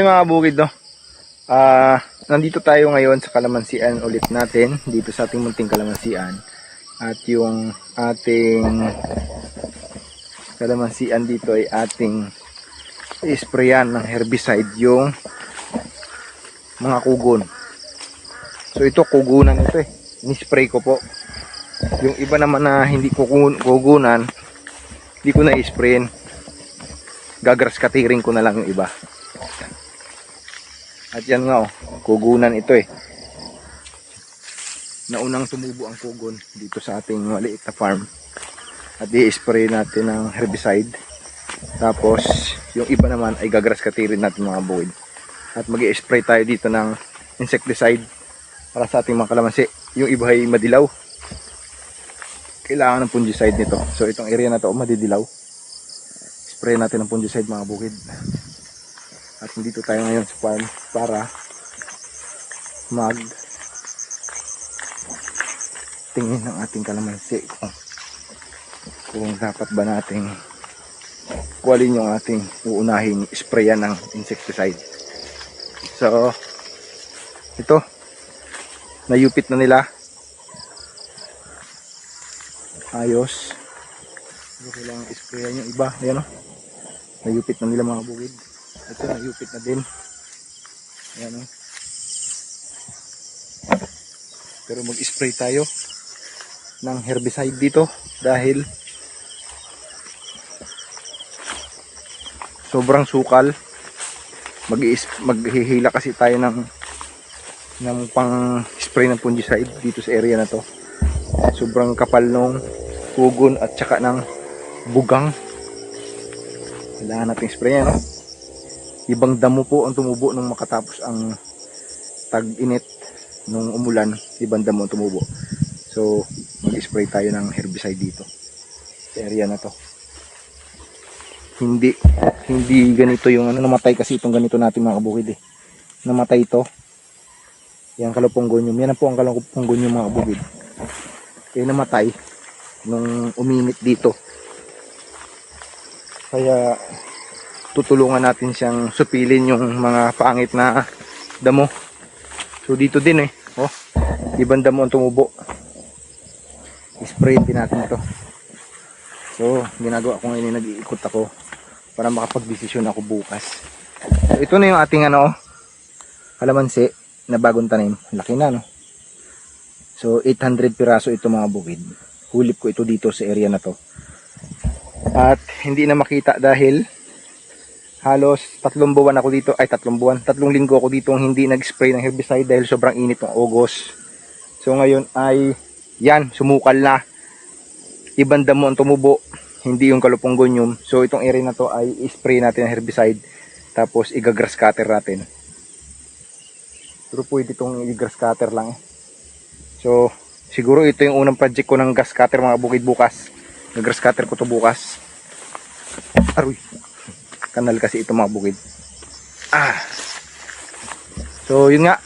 Yung mga bukid no. Ah, nandito tayo ngayon sa kalamansian ulit natin dito sa ating munting kalamansian. At yung ating kalamansian dito ay ating isprayan ng herbicide yung mga kugon. So ito kugunan ito eh. Ni-spray ko po. Yung iba naman na hindi kugun kugunan, hindi ko na i-sprayin. Gagras katiring ko na lang yung iba. At yan nga oh, kugunan ito eh. Naunang tumubo ang kugon dito sa ating maliit na farm. At i-spray natin ng herbicide. Tapos, yung iba naman ay gagras katirin natin mga buwid. At mag spray tayo dito ng insecticide para sa ating mga kalamansi. Yung iba ay madilaw. Kailangan ng fungicide nito. So, itong area na to madidilaw. Spray natin ng fungicide mga bukid. At nandito tayo ngayon sa farm para mag tingin ng ating kalamansi kung, kung dapat ba nating kuwalin yung ating uunahin sprayan ng insecticide. So, ito, nayupit na nila. Ayos. Pero kailangan sprayan yung iba. Ayan o. Nayupit na nila mga bukid. Ito, nayupit na din. Ayan o. Pero mag-spray tayo ng herbicide dito dahil sobrang sukal mag maghihila kasi tayo ng ng pang spray ng fungicide dito sa area na to sobrang kapal nung pugon at saka ng bugang kailangan natin spray no? Ibang damo po ang tumubo nung makatapos ang tag-init nung umulan. Ibang damo ang tumubo. So mag-spray tayo ng herbicide dito. Sa area na to. Hindi hindi ganito yung ano namatay kasi itong ganito natin mga kabukid eh. Namatay ito. Yan kalupongonyum yan po ang kalupongonyum mga kabukid. Kaya namatay nung uminit dito. Kaya tutulungan natin siyang supilin yung mga pangit na damo so dito din eh oh ibang damo ang tumubo spray din natin ito so ginagawa ko ngayon nag-iikot ako para makapag-desisyon ako bukas. So, ito na yung ating ano, kalamansi na bagong tanim. Laki na no. So 800 piraso ito mga bukid. Hulip ko ito dito sa area na to. At hindi na makita dahil halos tatlong buwan ako dito, ay tatlong buwan, tatlong linggo ako dito hindi nag-spray ng herbicide dahil sobrang init ng August. So ngayon ay yan, sumukal na. Ibang damo ang tumubo hindi yung kalupong So itong area na to ay spray natin ng herbicide tapos iga-grass cutter natin. Pero pwede itong i-grass cutter lang eh. So siguro ito yung unang project ko ng grass cutter mga bukid bukas. Nag-grass cutter ko to bukas. Aroy. Kanal kasi ito mga bukid. Ah. So yun nga.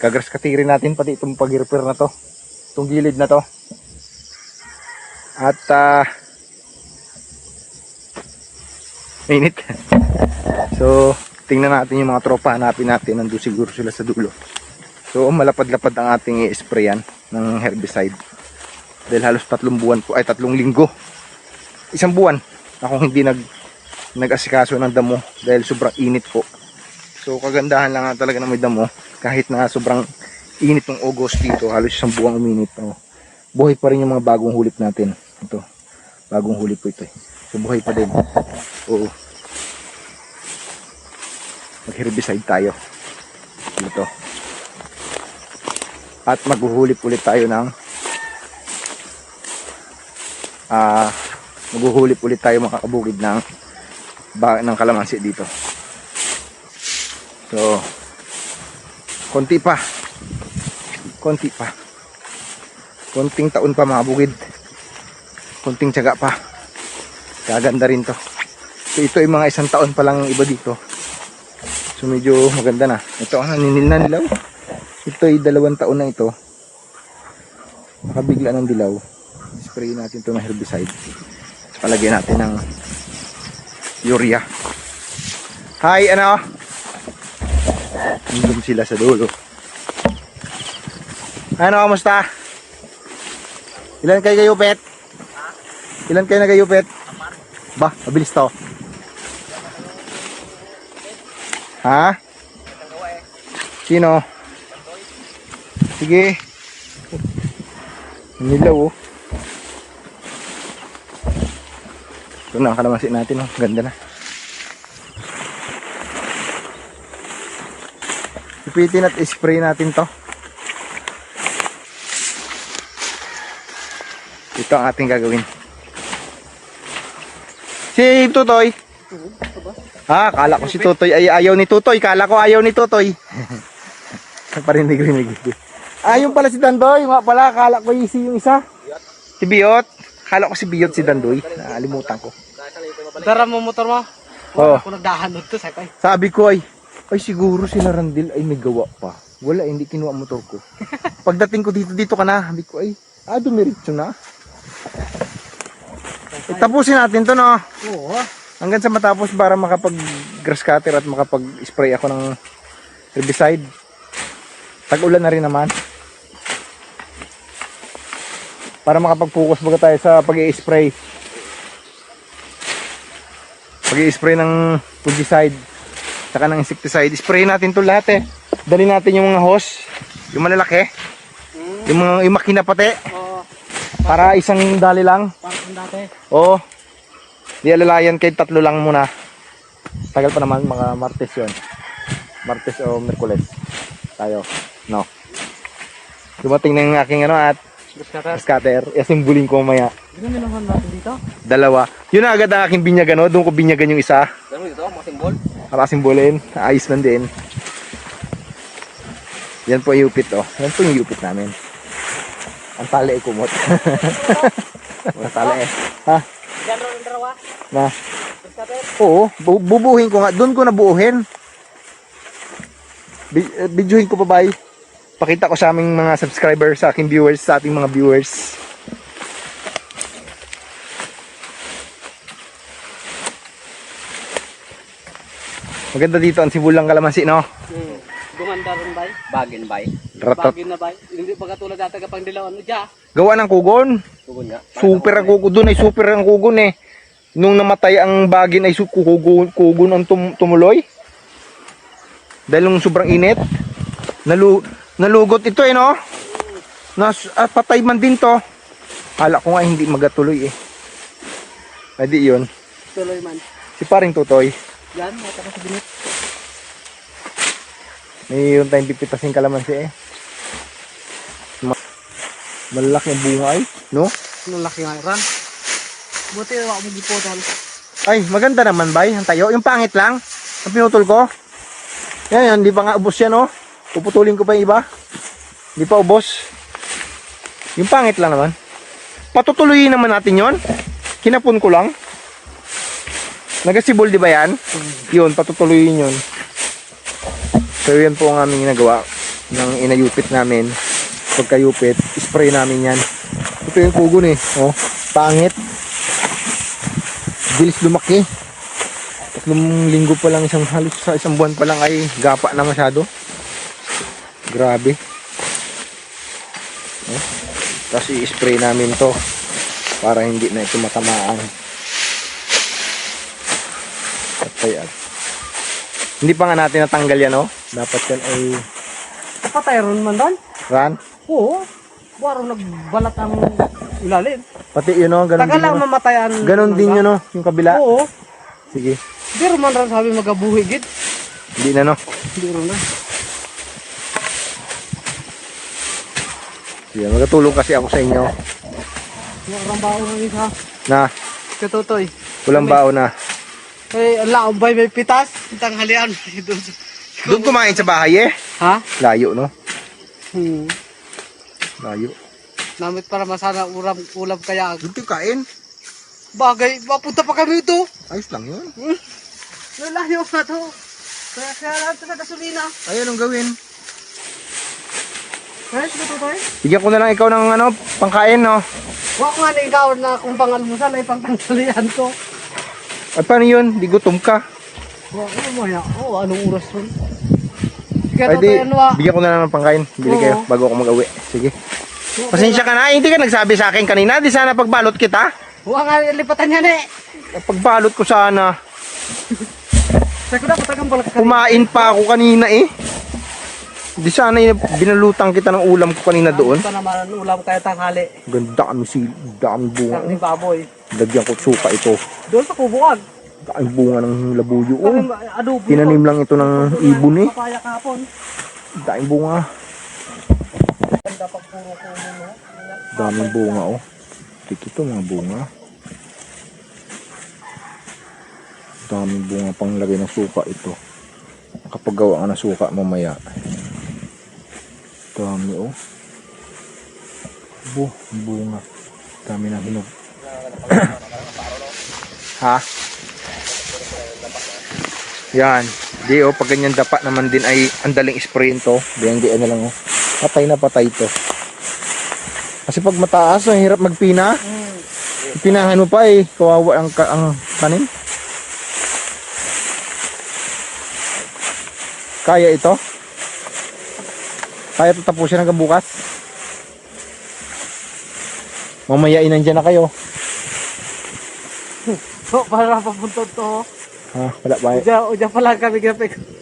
Gagrass cutterin natin pati itong pag-repair na to. Itong gilid na to. At ah Init. so, tingnan natin yung mga tropa. Hanapin natin. Nandun siguro sila sa dulo. So, malapad-lapad ang ating i-sprayan ng herbicide. Dahil halos tatlong buwan po, ay tatlong linggo. Isang buwan akong hindi nag nag-asikaso ng damo dahil sobrang init po. So, kagandahan lang talaga ng may damo kahit na sobrang init ng August dito, halos isang buwang uminit. Oh. Buhay pa rin yung mga bagong hulip natin. Ito, bagong hulip po ito eh. So buhay pa din. Oo. Mag-herbicide tayo. Dito. At maghuhulip ulit tayo ng ah uh, maghuhulip ulit tayo mga kabukid ng ng kalamansi dito. So konti pa. Konti pa. Konting taon pa mga bukid. Konting tiyaga pa. Kaganda rin to. So ito ay mga isang taon pa lang iba dito. So medyo maganda na. Ito ang naninil na dilaw. Ito ay dalawang taon na ito. Nakabigla ng dilaw. Spray natin to ng herbicide. Palagyan natin ng urea. Hi, ano? Nandun sila sa dulo. Ano, kamusta? Ilan kayo gayupet? Ilan kayo nagayupet? Ba, mabilis to. Ha? Sino? Sige. Nilaw oh. Ito na natin oh. Ganda na. Ipitin at spray natin to. Ito ang ating gagawin. Si Tutoy. Ah, kala ko si Tutoy ay ayaw ni Tutoy. Kala ko ayaw ni Tutoy. Parinig-rinig. Ah, yung pala si Dandoy. Nga pala, kala ko yung si yung isa. Si Biot. Kala ko si Biot si Dandoy. Nakalimutan ko. Dara mo motor mo. Oh. Ako nagdahanod to sakay. Sabi ko ay, ay siguro si Narandil ay may gawa pa. Wala, hindi kinuha ang motor ko. Pagdating ko dito, dito ka na. Sabi ko ay, ah, dumiritso na. Tapusin natin to, no? Oo. Hanggang sa matapos para makapag grass cutter at makapag spray ako ng herbicide. Tag-ulan na rin naman. Para makapag-focus baga tayo sa pag spray pag spray ng fungicide saka ng insecticide. Spray natin to lahat eh. Dali natin yung mga hose, yung malalaki, yung mga yung makina pati Oo. para isang dali lang. Parang dati. Oo. Di alalayan kay tatlo lang muna. Tagal pa naman mga Martes yon. Martes o Merkules. Tayo. No. Dumating na yung aking ano at Discutter. scatter. Isimbulin ko maya. Ganun naman natin dito. Dalawa. Yun na agad ang aking binyagan no. Doon ko binyagan yung isa. Ganun dito, mga simbol. Para simbulin. Ayos man din. Yan po yung upit oh. Yan po yung upit namin. Ang tali ay kumot. Ang tali eh. Ha? Ron ang darawa. Na. Discutter. Oo, bu- bubuhin ko nga. Doon ko nabuuhin. Bi- eh, Videohin ko pa ba? Pakita ko sa aming mga subscribers, sa aking viewers, sa ating mga viewers. Maganda dito ang sibulang kalamansi, no? Hmm. Gumanda ron bay. Bagin bay. Ratot. Bagin na bay. Hindi pa katulad dati kapag dilawan mo dyan. Gawa ng kugon. Tugon nga. Super ang kugon. Doon ay super ang kugon eh. Nung namatay ang bagin ay kugon, kugon ang tum- tumuloy. Dahil nung sobrang init. Nalu nalugot ito eh no? Nas ah, patay man din to. Kala ko nga hindi magatuloy eh. Adi yun. Tuloy man. Si paring tutoy. Yan, mata ka sa binit. May yun tayong pipitasin kalamansi eh. Ma- Malaki ang bunga ay. No? Anong laki nga ran. Buti ako mo gipotan. Ay, maganda naman bay, ang tayo. Yung pangit lang, ang pinutol ko. Yan, yan, hindi pa nga ubos yan, oh. Puputulin ko pa yung iba. Hindi pa ubos. Yung pangit lang naman. Patutuloyin naman natin yon. Kinapon ko lang. Nagasibol, di ba yan? Yun, patutuloyin yun. So, yan po ang aming ginagawa ng inayupit namin. Pagkayupit, spray namin yan. Ito yung kugon eh. Oh, pangit bilis lumaki. Tatlong linggo pa lang, isang halos sa isang buwan pa lang ay gapa na masyado. Grabe. Oh. Tapos i-spray namin to para hindi na ito matamaan. At kaya, hindi pa nga natin natanggal yan, oh. Dapat yan ay Patay ron man doon. run. Oo. Warong nagbalat ang ilalim. Pati yun, oh. Ganun Tagal lang yun, oh. mamatayan. Ganun din yun, oh. Yung kabila. Oo. Sige. Pero man rin sabi magabuhi gid. Hindi na, no. Hindi rin na. Sige, magtulong kasi ako sa inyo Yung bao ng isa. na Katutoy. walang baon na. Eh, ala, bay may pitas. Itang halian. Doon. Kumain sa bahay eh. ha? Layo, no? Hmm. Layo. Namit para masana ulam ulam kaya. Doon kayo kain. Bagay, mapunta pa kami ito. Ayos lang yun. Hmm. Lalayo na to. Kaya kaya lang ito na gasolina. Ay, anong gawin? Kaya sige tutoy. Bigyan ko na lang ikaw ng ano, pangkain, no? Huwag nga na ikaw na kung pangalmusal ay pangtanggalian ko. At paano yun? Di gutom ka. Huwag nga mo yan. Oo, anong oras? Sige, Ay di, bigyan ko na lang ng pangkain. Bili Oo. kayo bago ako mag-uwi. Sige. Pasensya ka na. Hindi ka nagsabi sa akin kanina. Di sana pagbalot kita. Huwag nga lipatan yan eh. Pagbalot ko sana. Sako na, patagang balak ka. Kumain pa ako kanina eh. Di sana yun, binalutang kita ng ulam ko kanina doon. Ito naman ang ulam kaya tanghali. Ganda kami si dami bunga. Ni baboy. Lagyan ko suka ito. Doon sa kubuan. Dami bunga ng labuyo. Oh, adobo. tinanim lang ito ng ibon eh. Papaya kahapon. Dami bunga. Ganda pag puro kumo no. Daming bunga oh. Dito to mga bunga. Daming bunga pang lagay ng suka ito. Kapag gawa ka ng suka mamaya. Dami oh. Bu, bunga. Dami na hinog. ha? Yan. Di oh, pag ganyan dapat naman din ay ang daling sprayin to. Diyan diyan na lang oh. Patay na patay to. Kasi pag mataas, ang hirap magpina. Hmm. Pinahan mo pa eh, kawawa ang, ang kanin. Kaya ito? Kaya ito tapusin hanggang bukas? Mamaya inandyan na kayo. So, para papunta to. Ha, wala ba? Uja, uja pala kami. So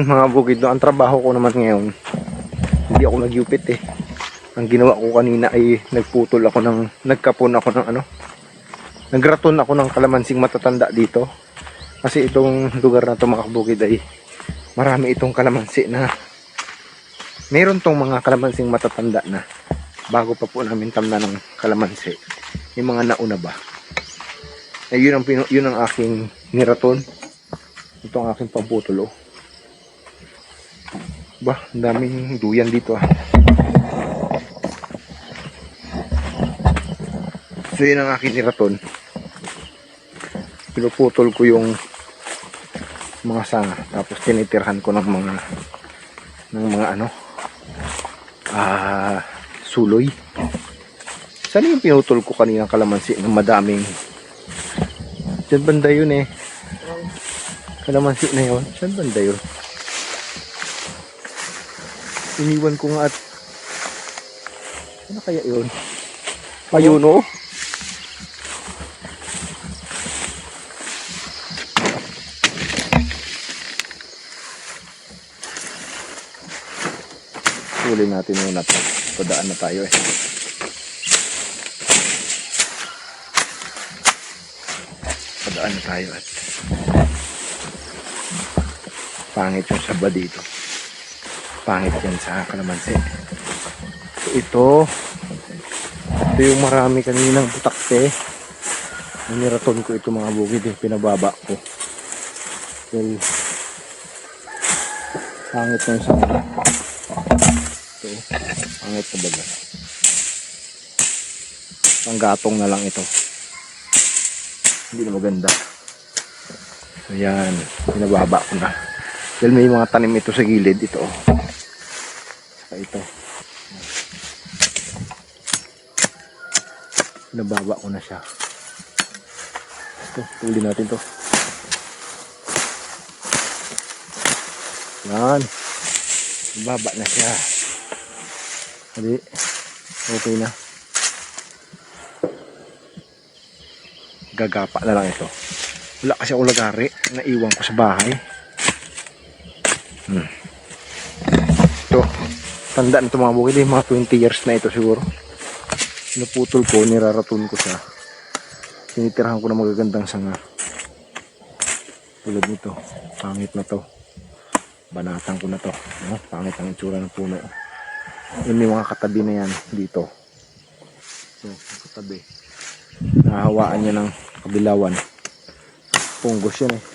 yun mga bukid, ang trabaho ko naman ngayon, hindi ako nagyupit eh. Ang ginawa ko kanina ay nagputol ako ng, nagkapon ako ng ano, nagraton ako ng kalamansing matatanda dito. Kasi itong lugar na ito mga kabukid ay marami itong kalamansi na meron tong mga kalamansing matatanda na bago pa po namin tamna ng kalamansi. Yung mga nauna ba. Ay yun ang, yun ang aking niraton. Ito ang aking pamputol oh. Ba, daming duyan dito ah. So yun ang aking niraton. Pinuputol ko yung mga sanga. Tapos tinitirhan ko ng mga ng mga ano ah suloy. Saan yung pinutol ko kanina kalamansi ng madaming Diyan banda yun eh. Kalamansi na yun. Saan banda yun? Iniwan ko nga at ano kaya yun? Ayun oh. Huli natin muna to. Padaan na tayo eh. Padaan na tayo at pangit yung saba dito. Pangit yan sa kalamansi. So ito, ito yung marami kaninang butakte. Niraton ko ito mga bukid eh, pinababa ko. Well, pangit na yung saba. Ito, pangit na baga. Panggatong na lang ito. Hindi na maganda. So yan, pinababa ko na. Dahil may mga tanim ito sa gilid, ito. Saka ito. Pinababa ko na siya. Ito, tuli natin to. Yan. Baba na siya. Hindi. Okay na. gagapa na lang ito. Wala kasi ako lagari. Naiwan ko sa bahay. Hmm. Tanda na ito mga bukid. eh, Mga 20 years na ito siguro. Naputol ko, niraraton ko siya. Tinitirahan ko ng magagandang sanga. Tulad nito. Pangit na to. Banatan ko na to. No? Pangit ang itsura ng puno. Yun may mga katabi na yan dito. So, katabi. Nahahawaan niya ng kabilawan. Punggos yan eh.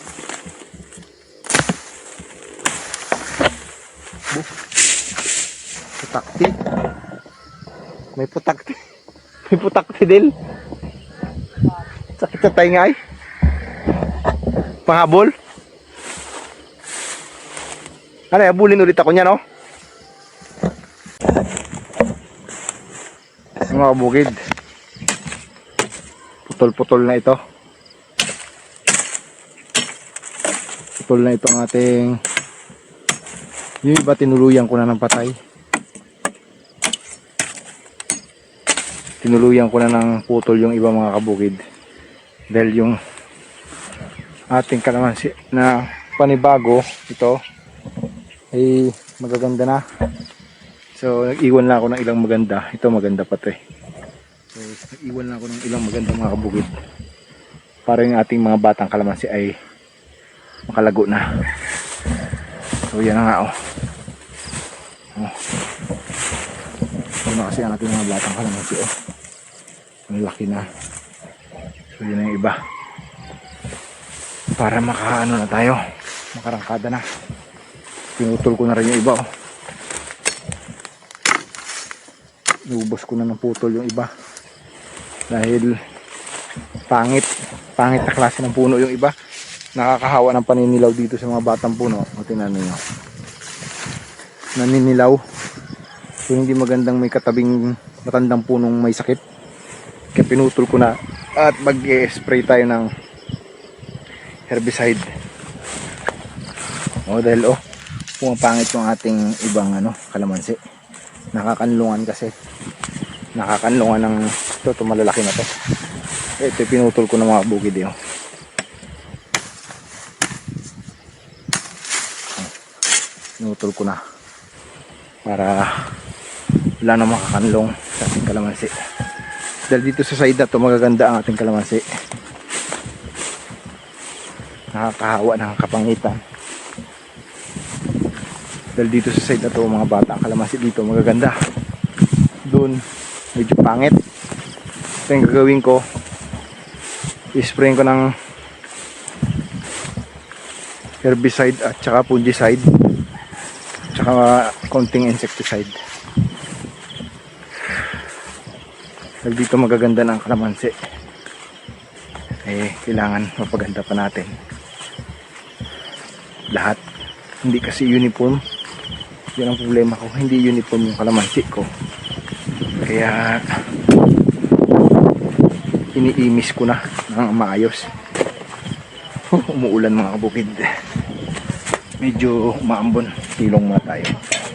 Putakti. May putakti. May putakti din. Sakit sa tainga ay. Pahabol. Ano, abulin ulit ako niya, no? Mga kabukid. Putol-putol na ito. Putol na ito ang ating yung iba tinuluyan ko na ng patay. Tinuluyan ko na ng putol yung iba mga kabukid. Dahil yung ating kalamansi na panibago ito ay magaganda na. So, nag-iwan lang ako ng ilang maganda. Ito maganda pa to eh. So, nag-iwan lang ako ng ilang maganda mga kabukid. Para yung ating mga batang kalamansi ay makalago na. So, yan na nga oh. Oh. Ito na kasi ang ating mga batang kalamansi oh. Ang laki na. So, yun na yung iba. Para makaano na tayo. Makarangkada na. Pinutol ko na rin yung iba oh. Nubos ko na ng putol yung iba. Dahil pangit. Pangit na klase ng puno yung iba. Nakakahawa ng paninilaw dito sa mga batang puno. O tinan nyo. Naninilaw. So hindi magandang may katabing matandang punong may sakit. Kaya pinutol ko na. At mag-spray tayo ng herbicide. O dahil oh, pumapangit yung ating ibang ano, kalamansi. Nakakanlungan kasi. Nakakanlungan ng ito, ito malalaki na to. Ito pinutol ko ng mga bukid yun. Pinutol ko na. Para wala na makakanlong sa ating kalamansi. Dahil dito sa side na to magaganda ang ating kalamansi. Nakakahawa, nakakapangitan. Dahil dito sa side na to mga bata ang kalamansi dito magaganda. Doon medyo pangit. Ito yung gagawin ko. I-spray ko ng herbicide at saka fungicide. Tsaka konting insecticide. Dahil dito magaganda ng kalamansi. Eh, kailangan mapaganda pa natin. Lahat. Hindi kasi uniform. Yan ang problema ko. Hindi uniform yung kalamansi ko. Kaya iniimis ko na ng maayos. Umuulan mga kabukid. Medyo maambon. Tilong muna tayo.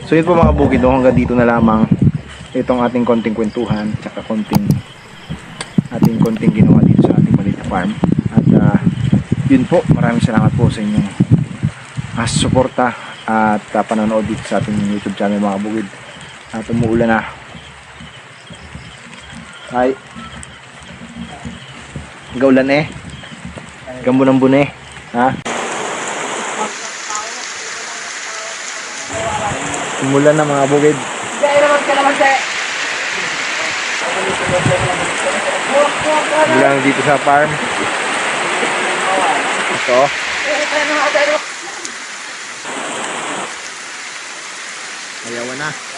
So yun po mga kabukid. Hanggang dito na lamang itong ating konting kwentuhan tsaka konting ating konting ginawa dito sa ating maliit farm. At ah, yun po. Maraming salamat po sa inyong uh, suporta at uh, panonood dito sa ating YouTube channel mga kabukid. At umuulan na. Ay. Gaulan eh. Gambunang bune. Ha? Umulan na mga bukid. Kaya naman ka naman, te. Na dito sa farm. Ito. Ayawan na.